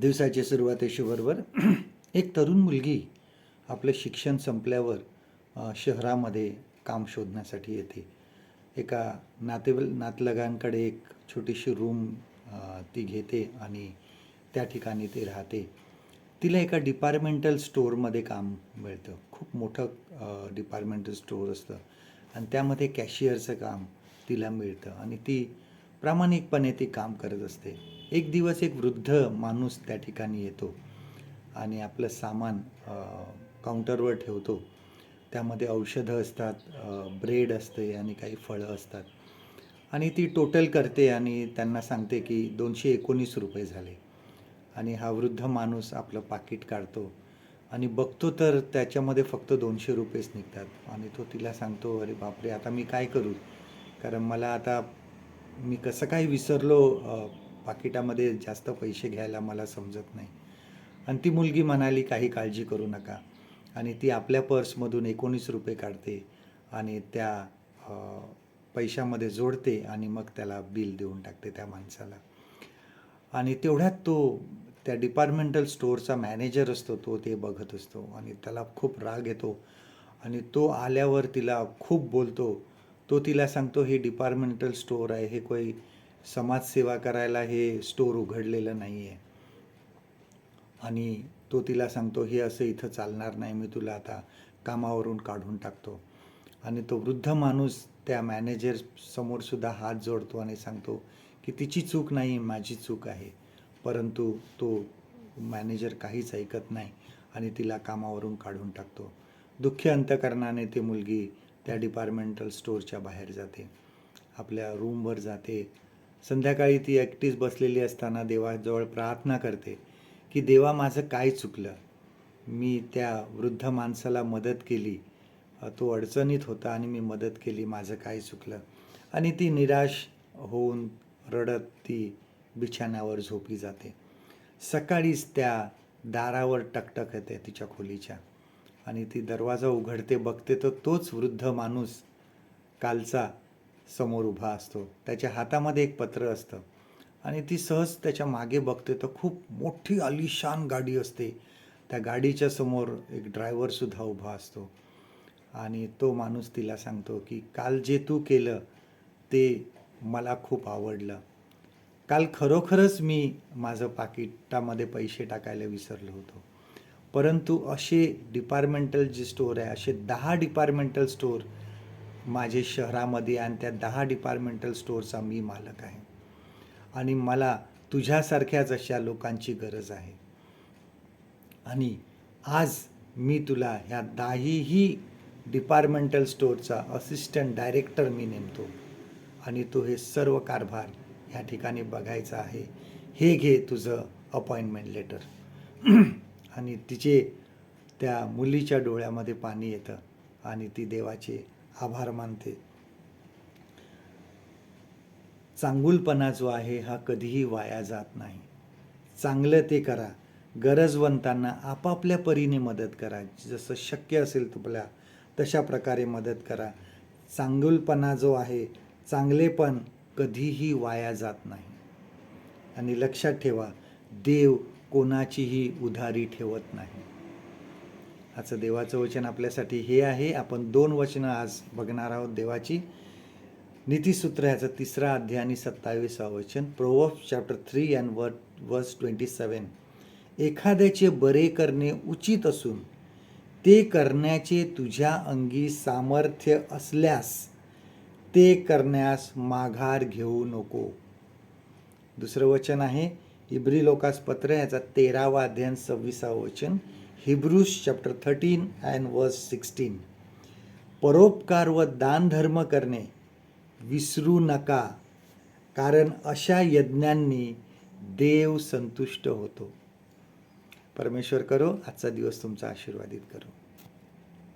दिवसाची सुरुवात बरोबर एक तरुण मुलगी आपलं शिक्षण संपल्यावर शहरामध्ये काम शोधण्यासाठी येते. एका नाते नातलगांकडे एक छोटीशी रूम ती घेते आणि त्या ठिकाणी ती राहते. तिला एका डिपार्टमेंटल स्टोअरमध्ये काम मिळतं. खूप मोठं डिपार्टमेंटल स्टोअर असतं. आणि त्यामध्ये कॅशियरचं काम तिला मिळतं. आणि ती प्रामाणिकपणे ती काम करत असते. एक दिवस एक वृद्ध माणूस त्या ठिकाणी येतो आणि आपलं सामान काउंटरवर ठेवतो. त्यामध्ये औषधं असतात ब्रेड असते आणि काही फळं असतात. आणि ती टोटल करते आणि त्यांना सांगते की दोनशे एकोणीस रुपये झाले. आणि हा वृद्ध माणूस आपलं पाकिट काढतो आणि बघतो तर त्याच्यामध्ये फक्त दोनशे रुपयेच निघतात. आणि तो तिला सांगतो अरे बापरे आता मी काय करू? कारण मला आता मी कसं काय विसरलो पाकिटामध्ये जास्त पैसे घ्यायला मला समजत नाही. आणि ती मुलगी म्हणाली काही काळजी करू नका. आणि ती आपल्या पर्समधून एकोणीस रुपये काढते आणि त्या पैशामध्ये जोडते आणि मग त्याला बिल देऊन टाकते त्या माणसाला. आणि तेवढ्यात तो त्या डिपार्टमेंटल स्टोअरचा मॅनेजर असतो तो ते बघत असतो आणि त्याला खूप राग येतो आणि तो आल्यावर तिला खूप बोलतो तो तिला सांगतो हे डिपार्टमेंटल स्टोअर आहे हे काही समाजसेवा करायला हे स्टोअर उघडलेलं नाही आहे आणि तो तिला सांगतो हे असं इथं चालणार नाही मी तुला आता कामावरून काढून टाकतो. आणि तो वृद्ध माणूस त्या मॅनेजर समोरसुद्धा हात जोडतो आणि सांगतो की तिची चूक नाही माझी चूक आहे. परंतु तो मॅनेजर काहीच ऐकत नाही आणि तिला कामावरून काढून टाकतो. दुःखी अंतकरणाने ती मुलगी त्या डिपार्टमेंटल स्टोअरच्या बाहेर जाते. आपल्या रूमवर जाते. संध्याकाळी ती एकटीच बसलेली असताना देवाजवळ प्रार्थना करते की देवा माझं काय चुकलं? मी त्या वृद्ध माणसाला मदत केली. तो अडचणीत होता आणि मी मदत केली. माझं काय चुकलं? आणि ती निराश होऊन रडत ती बिछाण्यावर झोपी जाते. सकाळीच त्या दारावर टकटक येते तिच्या खोलीच्या. आणि ती दरवाजा उघडते बघते तर तोच वृद्ध माणूस कालचा समोर उभा असतो. त्याच्या हातामध्ये एक पत्र असतं. आणि ती सहज त्याच्यामागे बघते तर खूप मोठी आलिशान गाडी असते. त्या गाडीच्या समोर एक ड्रायव्हरसुद्धा उभा असतो. आणि तो माणूस तिला सांगतो की काल जे तू केलं ते मला खूप आवडलं. काल खरोखरच मी माझं पाकिटामध्ये पैसे टाकायला विसरलो होतो. परंतु असे डिपार्टमेंटल जे स्टोअर आहे असे दहा डिपार्टमेंटल स्टोअर माझे शहरामध्ये आणि त्या दहा डिपार्टमेंटल स्टोअरचा मी मालक आहे. आणि मला तुझ्यासारख्याच अशा लोकांची गरज आहे. आणि आज मी तुला ह्या दहाही डिपार्टमेंटल स्टोअरचा असिस्टंट डायरेक्टर मी नेमतो. आणि तो हे सर्व कारभार ह्या ठिकाणी बघायचा आहे. हे घे तुझं अपॉइंटमेंट लेटर आणि तिचे त्या मुलीच्या डोळ्यामध्ये पाणी येतं आणि ती देवाचे आभार मानते. चांगुलपणा जो आहे हा कधीही वाया जात नाही. चांगलं ते करा. गरजवंतांना आपापल्या परीने मदत करा. जसं शक्य असेल तुला तशा प्रकारे मदत करा. चांगुलपणा जो आहे चांगलेपण कधीही वाया जात नाही. आणि लक्षात ठेवा देव कोणाचीही उधारी ठेवत नाही. आजचं देवाचं वचन आपल्यासाठी हे आहे. आपण दोन वचनं आज बघणार आहोत देवाची. नीतीसूत्र ह्याचा तिसरा अध्याय आणि सत्तावीसा वचन. प्रोवर्ब चॅप्टर थ्री अँड वर वर्स ट्वेंटी सेवन एखाद्याचे बरे करणे उचित असून ते करण्याचे तुझ्या अंगी सामर्थ्य असल्यास ते करण्यास माघार घेऊ नको. दुसरं वचन आहे इब्री लोकास पत्र याचा तेरावा अध्ययन सव्वीसावं वचन Hebrews chapter thirteen and verse sixteen परोपकार व दानधर्म करणे विसरू नका कारण अशा यज्ञांनी देव संतुष्ट होतो. परमेश्वर करो आजचा दिवस तुमचा आशीर्वादित करो.